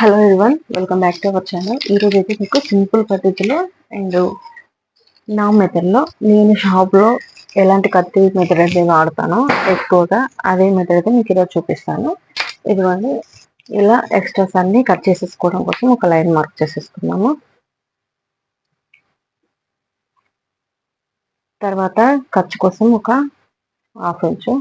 Hello everyone welcome back to our channel ఈరోజు అయితే మీకు సింపుల్ పద్ధతిలో అండ్ నా మెథడ్లో నేను షాప్లో ఎలాంటి కత్తి మెథడ్ అయితే వాడతానో ఎక్కువగా అదే మెథడ్ అయితే మీకు ఈరోజు చూపిస్తాను. ఇదిగోండి ఇలా ఎక్స్ట్రాస్ అన్ని కట్ చేసేసుకోవడం కోసం ఒక లైన్ మార్క్ చేసేసుకున్నాము. తర్వాత ఖర్చు కోసం ఒక హాఫ్ ఇంచు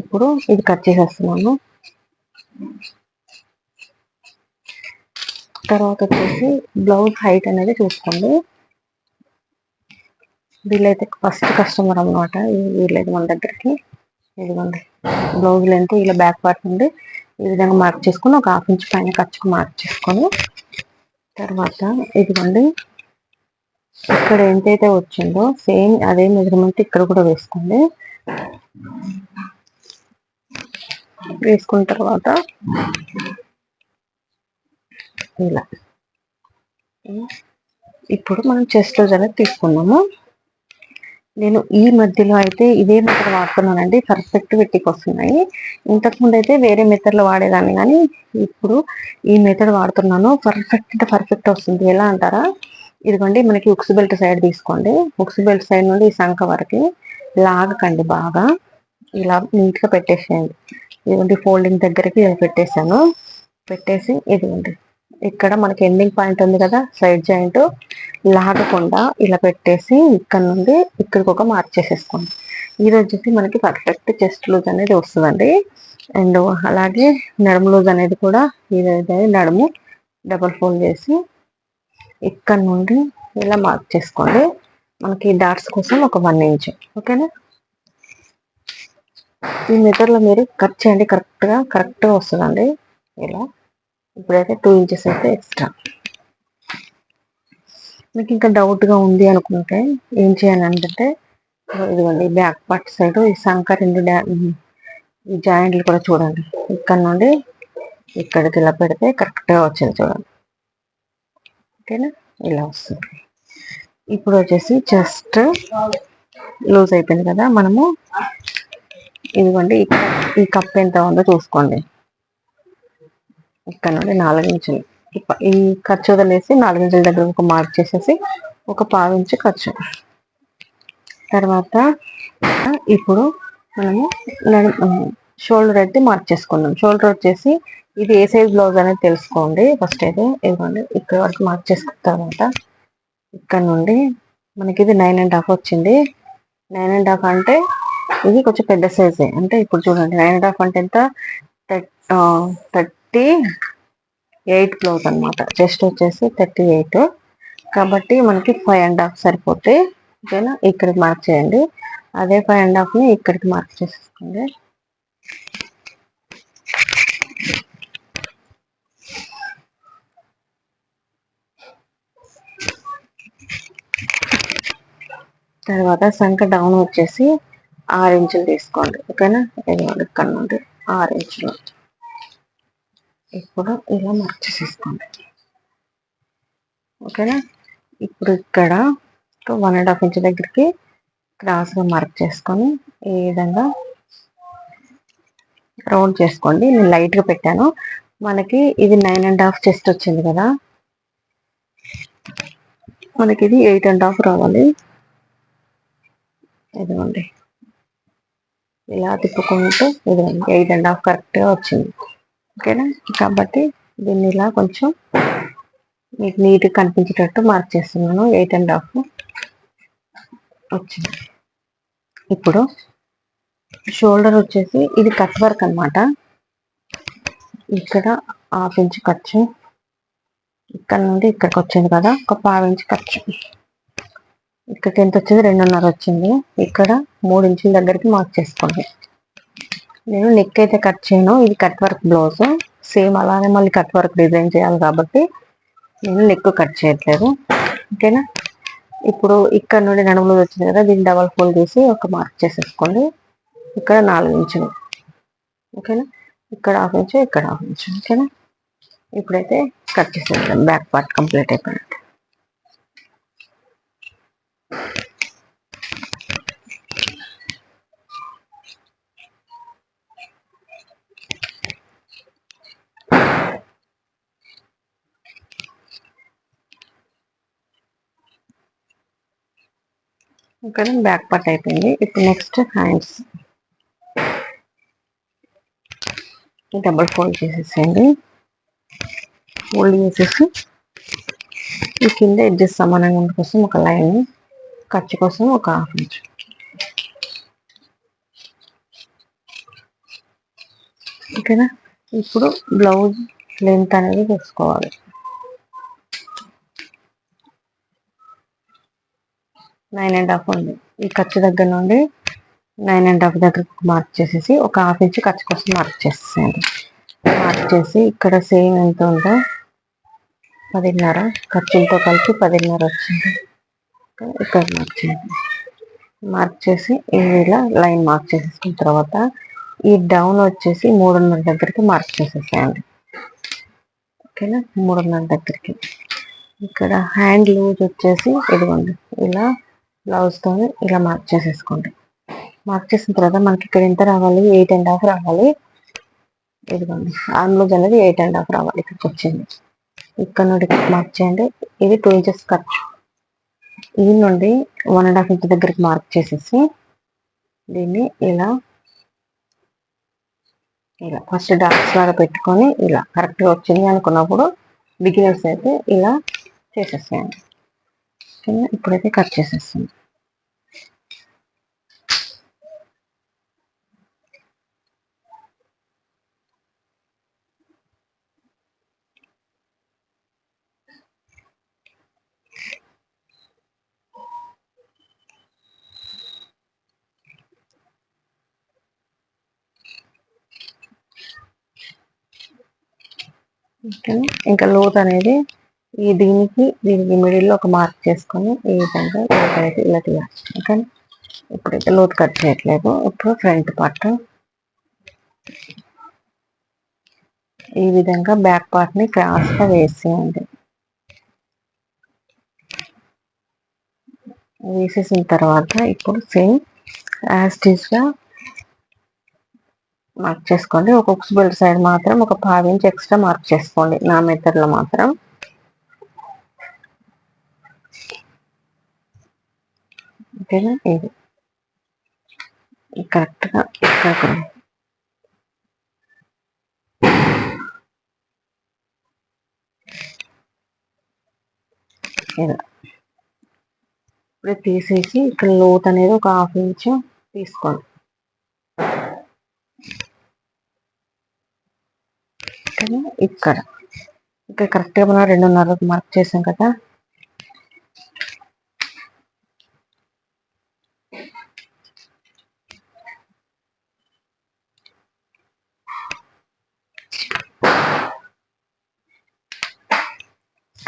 ఇప్పుడు ఇది కట్ చేసేస్తున్నాము. తర్వాత వచ్చేసి బ్లౌజ్ హైట్ అనేది చూసుకోండి. వీళ్ళైతే ఫస్ట్ కస్టమర్ అనమాట వీళ్ళైతే మన దగ్గరికి ఇదిగోండి బ్లౌజ్ లెంత్ ఇలా బ్యాక్ పార్ట్ నుండి ఈ విధంగా మార్క్ చేసుకొని ఒక హాఫ్ ఇంచ్ పైన ఖర్చుకు మార్క్ చేసుకొని తర్వాత ఇదిగోండి. ఇక్కడ ఎంతైతే వచ్చిందో సేమ్ అదే మెజర్మెంట్ ఇక్కడ కూడా వేసుకోండి. వేసుకున్న తర్వాత ఇలా. ఇప్పుడు మనం చెస్ట్ రోజు అనేది తీసుకున్నాము. నేను ఈ మధ్యలో అయితే ఇదే మెథడ్ వాడుతున్నానండి. పర్ఫెక్ట్ పెట్టికి వస్తున్నాయి. ఇంతకుముందు అయితే వేరే మెథడ్లో వాడేదాన్ని కానీ ఇప్పుడు ఈ మెథడ్ వాడుతున్నాను. పర్ఫెక్ట్ అంటే పర్ఫెక్ట్ వస్తుంది. ఎలా అంటారా? ఇదిగోండి మనకి ఉక్స్ బెల్ట్ సైడ్ తీసుకోండి. ఉక్స్ బెల్ట్ సైడ్ నుండి ఈ సంఖ వరకు లాగకండి బాగా. ఇలా నీట్గా పెట్టేసేయండి. ఇదిగోండి ఫోల్డింగ్ దగ్గరికి పెట్టేశాను. పెట్టేసి ఇదిగోండి ఇక్కడ మనకి ఎండింగ్ పాయింట్ ఉంది కదా సైడ్ జాయింట్ లాగకుండా ఇలా పెట్టేసి ఇక్కడ నుండి ఇక్కడికి ఒక మార్క్ చేసేసుకోండి. ఈ రోజు మనకి పర్ఫెక్ట్ చెస్ట్ లూజ్ అనేది వస్తుందండి. అండ్ అలాగే నడుము లూజ్ అనేది కూడా ఇది నడుము డబల్ ఫోల్డ్ చేసి ఇక్కడ నుండి ఇలా మార్క్ చేసుకోండి. మనకి డాట్స్ కోసం ఒక వన్ ఇంచ్ ఓకేనా? ఈ మెథడ్లో మీరు కట్ చేయండి కరెక్ట్గా కరెక్ట్గా వస్తుందండి. ఇలా. ఇప్పుడైతే టూ ఇంచెస్ అయితే ఎక్స్ట్రా. మీకు ఇంకా డౌట్గా ఉంది అనుకుంటే ఏం చేయాలి అంటే ఇదిగోండి బ్యాక్ పార్ట్ సైడ్ ఈ సంక రెండు ఈ జాయింట్లు కూడా చూడండి. ఇక్కడ నుండి ఇక్కడికి ఇలా పెడితే కరెక్ట్గా వచ్చింది చూడండి. ఓకేనా? ఇలా వస్తుంది. ఇప్పుడు వచ్చేసి జస్ట్ లూజ్ అయిపోయింది కదా మనము. ఇదిగోండి ఈ కప్ ఎంత ఉందో చూసుకోండి. ఇక్కడ నుండి నాలుగించులు ఈ ఖర్చు వదిలేసి నాలుగించుల దగ్గర ఒక మార్క్ చేసేసి ఒక పావు ఖర్చు. తర్వాత ఇప్పుడు మనము షోల్డర్ అయితే మార్క్ చేసుకుందాం. షోల్డర్ వచ్చేసి ఇది ఏ సైజ్ బ్లౌజ్ అనేది తెలుసుకోండి. ఫస్ట్ అయితే ఇదిగోండి ఇక్కడ వరకు మార్క్ చేసుకున్న తర్వాత ఇక్కడ నుండి మనకి ఇది నైన్ అండ్ హాఫ్ వచ్చింది. నైన్ అండ్ హాఫ్ అంటే ఇది కొంచెం పెద్ద సైజే అంటే ఇప్పుడు చూడండి నైన్ అండ్ హాఫ్ అంటే ఎంత? థర్టీ ఎయిట్ క్లోత్ అనమాట జస్ట్ వచ్చేసి థర్టీ ఎయిట్ కాబట్టి మనకి ఫైవ్ అండ్ హాఫ్ సరిపోతే ఓకేనా? ఇక్కడికి మార్క్ చేయండి. అదే ఫైవ్ అండ్ హాఫ్ని ఇక్కడికి మార్క్ చేసేసుకోండి. తర్వాత సంఖ డౌన్ వచ్చేసి ఆరు ఇంచులు తీసుకోండి. ఓకేనా? ఇదిగోండి ఇక్కడ నుండి ఆరు ఇంచులు ఇప్పుడు ఇలా మార్క్ చేసేసుకోండి. ఓకేనా? ఇప్పుడు ఇక్కడ వన్ అండ్ హాఫ్ ఇంచ్ దగ్గరికి క్రాస్గా మార్క్ చేసుకొని ఈ విధంగా రౌండ్ చేసుకోండి. నేను లైట్గా పెట్టాను. మనకి ఇది నైన్ అండ్ హాఫ్ చెస్ట్ వచ్చింది కదా? మనకి ఇది ఎయిట్ అండ్ హాఫ్ రావాలి. ఇదిగోండి. ఇలా తిప్పుకుంటూ ఇది ఎయిట్ అండ్ హాఫ్ కరెక్ట్గా వచ్చింది. ఓకేనా? కాబట్టి దీన్ని ఇలా కొంచెం మీకు నీట్గా కనిపించేటట్టు మార్క్ చేస్తున్నాను. ఎయిట్ అండ్ హాఫ్ వచ్చింది. ఇప్పుడు షోల్డర్ వచ్చేసి ఇది కట్ వర్క్ అనమాట ఇక్కడ హాఫ్ ఇంచ్ ఖర్చు ఇక్కడ నుండి ఇక్కడికి వచ్చింది కదా ఒక పావు ఇంచ్ ఖర్చు ఇక్కడికి ఎంత వచ్చింది రెండున్నర వచ్చింది ఇక్కడ మూడు ఇంచుల దగ్గరికి మార్క్ చేసుకోండి. నేను నెక్ అయితే కట్ చేయను. ఇది కట్ వర్క్ బ్లౌజ్ సేమ్ అలానే మళ్ళీ కట్ వర్క్ డిజైన్ చేయాలి కాబట్టి నేను నెక్ కట్ చేయట్లేదు. ఓకేనా? ఇప్పుడు ఇక్కడ నుండి నడుములు వచ్చింది కదా దీన్ని డబల్ ఫోల్డ్ చేసి ఒక మార్క్ చేసేసుకోండి. ఇక్కడ నాలుగు ఇంచులు. ఓకేనా? ఇక్కడ హాఫ్ ఇంచు ఇక్కడ హాఫ్ ఇంచు. ఓకేనా? ఇప్పుడైతే కట్ చేసేద్దాం. బ్యాక్ పార్ట్ కంప్లీట్ అయిపోయినట్టు. ఇక్కడ బ్యాక్ పార్ట్ అయిపోయింది. ఇప్పుడు నెక్స్ట్ హ్యాండ్స్. డబుల్ ఫోల్డ్ చేసేసేయండి. ఫోల్డ్ చేసేసి ఈ కింద ఎడ్జెస్ సమానంగా ఉండడం కోసం ఒక లైన్ ఖర్చు కోసం ఒక హాఫ్ ఇంచ్. ఓకేనా ఇప్పుడు బ్లౌజ్ లెంత్ అనేది వేసుకోవాలి నైన్ అండ్ హాఫ్ ఉంది. ఈ ఖర్చు దగ్గర నుండి నైన్ అండ్ హాఫ్ దగ్గర మార్క్ చేసేసి ఒక హాఫ్ ఇంచ్ ఖర్చు కోసం మార్క్ చేసేయండి మార్క్ చేసి ఇక్కడ సేమ్ ఎంత ఉందో పదిన్నర ఖర్చులతో కలిపి పదిన్నర వచ్చింది. ఇక్కడ మార్క్ చేయండి. మార్క్ చేసి ఇలా లైన్ మార్క్ చేసేసుకున్న తర్వాత ఈ డౌన్ వచ్చేసి మూడున్నర దగ్గరికి మార్క్ చేసేసేయండి. ఓకేనా? మూడున్నర దగ్గరికి. ఇక్కడ హ్యాండ్ లూజ్ వచ్చేసి ఇదిగోండి. ఇలా బ్లౌజ్తో ఇలా మార్క్ చేసేసుకోండి. మార్క్ చేసిన తర్వాత మనకి ఇక్కడ ఎంత రావాలి? ఎయిట్ అండ్ హాఫ్ రావాలి. ఇదిగోండి ఆర్మ్ లూజ్ అనేది ఎయిట్ అండ్ హాఫ్ రావాలి ఇక్కడికి వచ్చింది ఇక్కడ నుండి మార్క్ చేయండి. ఇది టూ ఇంచెస్ ఖర్చు ఈ నుండి వన్ అండ్ హాఫ్ ఇంచ్ దగ్గరికి మార్క్ చేసేసి దీన్ని ఇలా ఇలా ఫస్ట్ డాట్స్ లాగా పెట్టుకొని ఇలా కరెక్ట్గా వచ్చింది అనుకున్నప్పుడు బిగినర్స్ అయితే ఇలా చేసేసేయండి. ఇప్పుడైతే కట్ చేసేస్తుంది. ఇంకా లోత్ అనేది ఈ దీనికి దీనికి మిడిల్లో ఒక మార్క్ చేసుకొని ఈ విధంగా లోత్ అయితే ఇలా తీయాలి ఓకే ఇప్పుడైతే లోతు కట్ చేయట్లేదు. ఇప్పుడు ఫ్రంట్ పార్ట్ ఈ విధంగా బ్యాక్ పార్ట్ని క్రాస్గా వేసేయండి. వేసేసిన తర్వాత ఇప్పుడు సేమ్ యాస్టీస్గా మార్క్ చేసుకోండి. ఒక ఉక్స్ బెల్ట్ సైడ్ మాత్రం ఒక పావు ఇంచ్ ఎక్స్ట్రా మార్క్ చేసుకోండి. నా మెథడ్లో మాత్రం. ఓకేనా ఇది. కరెక్ట్గా ఇక్కడ ఇలా ఇప్పుడు తీసేసి ఇక్కడ లోత్ అనేది ఒక హాఫ్ ఇంచ్ తీసుకోండి ఇక్కడ. ఇక్కడ కరెక్ట్గా మనం రెండున్నర మార్క్ చేసాం కదా.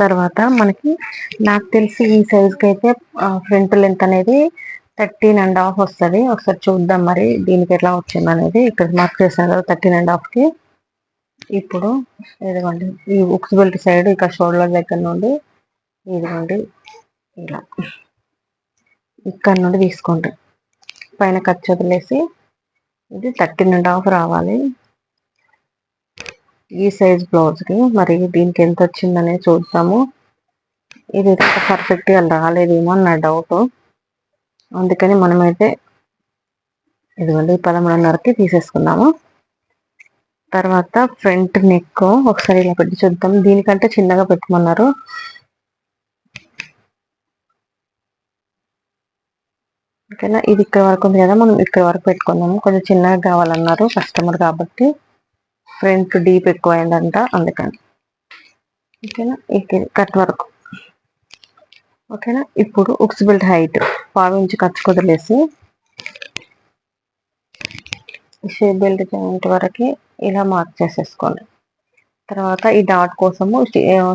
తర్వాత మనకి నాకు తెలిసి ఈ సైజ్కి అయితే ఫ్రంట్ లెంత్ అనేది థర్టీన్ అండ్ హాఫ్ వస్తుంది. ఒకసారి చూద్దాం మరి దీనికి ఎలా వచ్చింది అనేది. ఇక్కడ మార్క్ చేసాను కదా థర్టీన్ అండ్ హాఫ్కి ఇప్పుడు ఇదిగోండి ఈ ఉక్స్ బెల్ట్ సైడ్ ఇక్కడ షోల్డర్ దగ్గర నుండి ఇదిగోండి ఇలా. ఇక్కడ నుండి తీసుకోండి. పైన ఖర్చు వదిలేసి ఇది థర్టీన్ అండ్ హాఫ్ రావాలి. ఈ సైజ్ బ్లౌజ్కి మరి దీనికి ఎంత వచ్చిందనే చూద్దాము. ఇది పర్ఫెక్ట్గా రాలేదేమో నా డౌట్ అందుకని మనమైతే ఇదిగోండి పదమూడున్నరకి తీసేసుకుందాము. తర్వాత ఫ్రంట్ నెక్ ఒకసారి ఇలా పెట్టి చూద్దాం. దీనికంటే చిన్నగా పెట్టమన్నారు. ఓకేనా? ఇది ఇక్కడ వరకు ఉంది కదా మనం ఇక్కడ వరకు పెట్టుకుందాము కొంచెం చిన్నగా కావాలన్నారు కస్టమర్ కాబట్టి. ఫ్రంట్ డీప్ ఎక్కువ అయిందంట అందుకని. ఓకేనా? ఇది కట్ వరకు. ఓకేనా? ఇప్పుడు ఉక్స్ బెల్ట్ హైట్ పావించి ఖర్చు కుదిలేసి షేప్ బెల్ట్ జాయింట్ వరకు ఇలా మార్క్ చేసేసుకోండి. తర్వాత ఈ డాట్ కోసము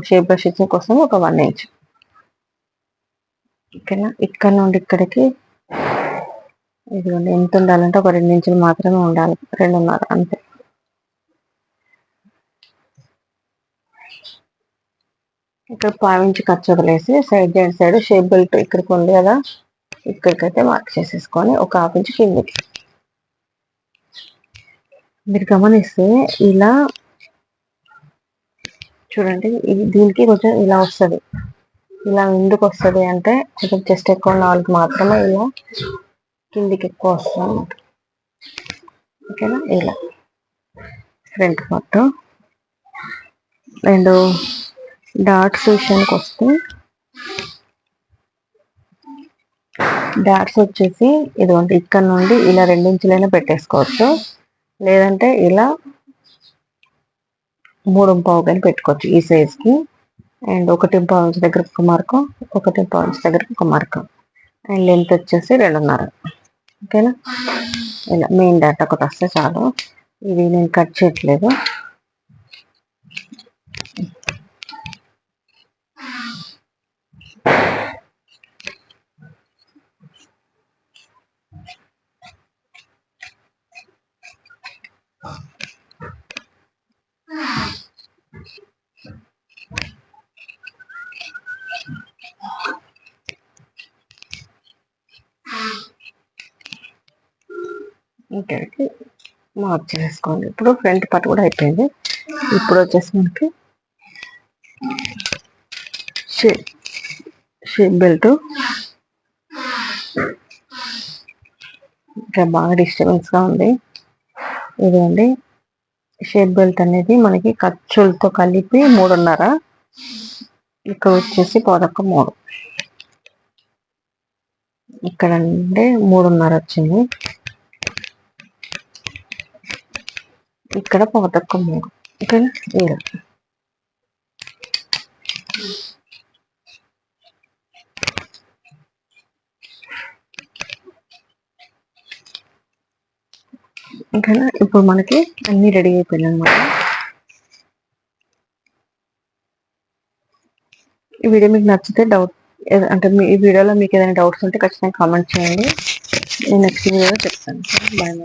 షేప్ బ్రష్ కోసం ఒక వన్ ఇంచ్ ఓకేనా? ఇక్కడ నుండి ఇక్కడికి ఇదిగోండి ఎంత ఉండాలంటే ఒక రెండు ఇంచులు మాత్రమే ఉండాలి రెండున్నర అంతే. ఇక్కడ పావించి ఖర్చు వదిలేసి side and side shape belt ఇక్కడికి ఉంది కదా ఇక్కడికైతే మార్క్ చేసేసుకొని ఒక హాఫ్ ఇంచ్ కిందికి. మీరు గమనిస్తే ఇలా చూడండి దీనికి కొంచెం ఇలా వస్తుంది. ఇలా ఎందుకు వస్తుంది అంటే కొంచెం చెస్ట్ ఎక్కువ ఉన్న వాళ్ళకి మాత్రమే ఇలా కిందికి ఎక్కువ వస్తుంది అన్నమాట. ఓకేనా? ఇలా. ఫ్రంట్ మొత్తం. అండ్ డాట్స్ విషయానికి వస్తే డాట్స్ వచ్చేసి ఇదిగోండి ఇక్కడ నుండి ఇలా రెండించులైనా పెట్టేసుకోవచ్చు. లేదంటే ఇలా మూడు పావు కానీ పెట్టుకోవచ్చు ఈ సైజ్కి అండ్ ఒకటి పావు ఇంచ్ దగ్గర ఒక మార్కం ఒకటి పావు ఇంచ్ దగ్గర ఒక మార్కం. అండ్ లెంత్ వచ్చేసి రెండున్నర. ఓకేనా? ఇలా మెయిన్ డాట్ ఒకటి వస్తే చాలు. ఇది నేను కట్ చేయట్లేదు. ఇంకేంటి మార్క్ చేసుకోండి. ఇప్పుడు ఫ్రంట్ పార్ట్ కూడా అయిపోయింది. ఇప్పుడు వచ్చేసి మనకి షేప్ షేప్ బెల్ట్. ఇంకా బాగా డిస్టర్బెన్స్గా ఉంది. ఇదండి షేప్ బెల్ట్ అనేది మనకి ఖర్చులతో కలిపి మూడున్నర. ఇక్కడ వచ్చేసి పదొక్క మూడు. ఇక్కడ అంటే మూడున్నర వచ్చింది. ఇక్కడ పోతక్క మూడు. ఓకేనా ఏడు. ఓకేనా ఇప్పుడు మనకి అన్ని రెడీ అయిపోయినాయి అనమాట ఈ వీడియో మీకు నచ్చితే డౌట్ అంటే మీ ఈ వీడియోలో మీకు ఏదైనా డౌట్స్ ఉంటే ఖచ్చితంగా కామెంట్ చేయండి. నేను నెక్స్ట్ వీడియోలో చెప్తాను. బాయ్